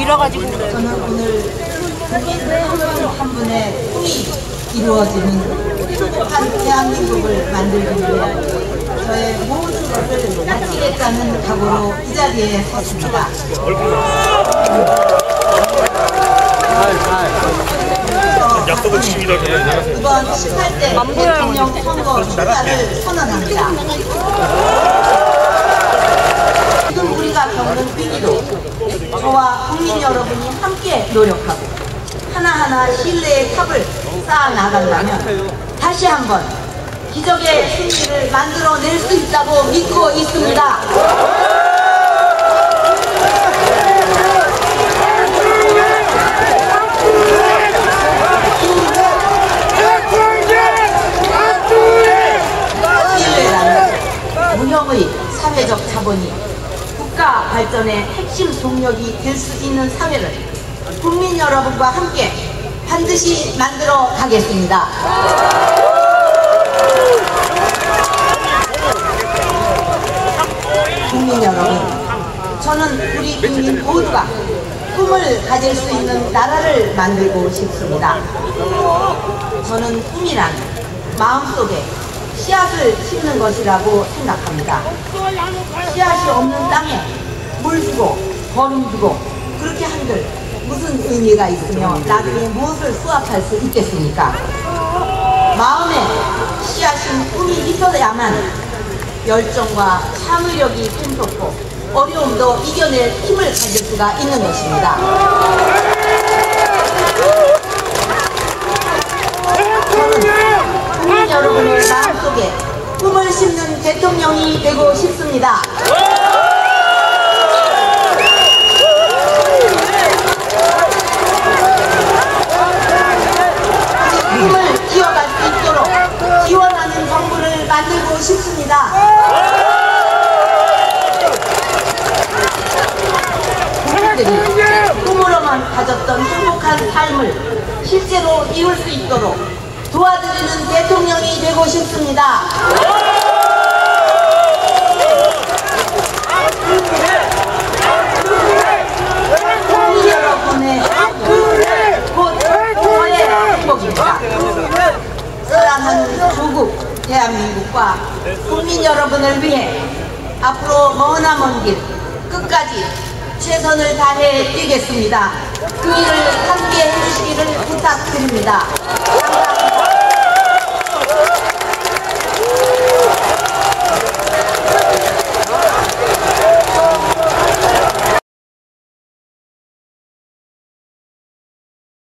밀어가지고 그래. 저는 오늘 국민 한분 분의 꿈이 이루어지는 행복한 대한민국을 만들기 위해 저의 모든 것을 바치겠다는 각오로 이 자리에 섰습니다. 약속을 지킵니다. 이번 18대 대통령 선거 출사를 선언합니다. 지금 우리가 겪는 위기도 저와 국민 여러분이 함께 노력하고 하나하나 신뢰의 탑을 쌓아 나간다면 다시 한번 기적의 승리를 만들어낼 수 있다고 믿고 있습니다. 사회적 자본이 국가 발전의 핵심 동력이 될 수 있는 사회를 국민 여러분과 함께 반드시 만들어 가겠습니다. 국민 여러분, 저는 우리 국민 모두가 꿈을 가질 수 있는 나라를 만들고 싶습니다. 저는 꿈이란 마음속에 씨앗을 심는 것이라고 생각합니다. 씨앗이 없는 땅에 물 주고 거름 주고 그렇게 한들 무슨 의미가 있으며 나중에 무엇을 수확할 수 있겠습니까? 마음에 씨앗인 꿈이 있어야만 열정과 참의력이 샘솟고 어려움도 이겨낼 힘을 가질 수가 있는 것입니다. 저는 국민 여러분의 마음속에 꿈을 심는 대통령이 되고 싶습니다. 꿈을 이어갈 수 있도록 지원하는 정부를 만들고 싶습니다. 꿈으로만 가졌던 행복한 삶을 실제로 이룰 수 있도록 도와드리는 대통령이 되고 싶습니다. 여러분의 곧 저의 행복입니다. 사랑하는 조국 대한민국과 국민 여러분을 위해 앞으로 머나먼 길 끝까지 최선을 다해 뛰겠습니다. 그 일을 함께 해주시기를 부탁드립니다.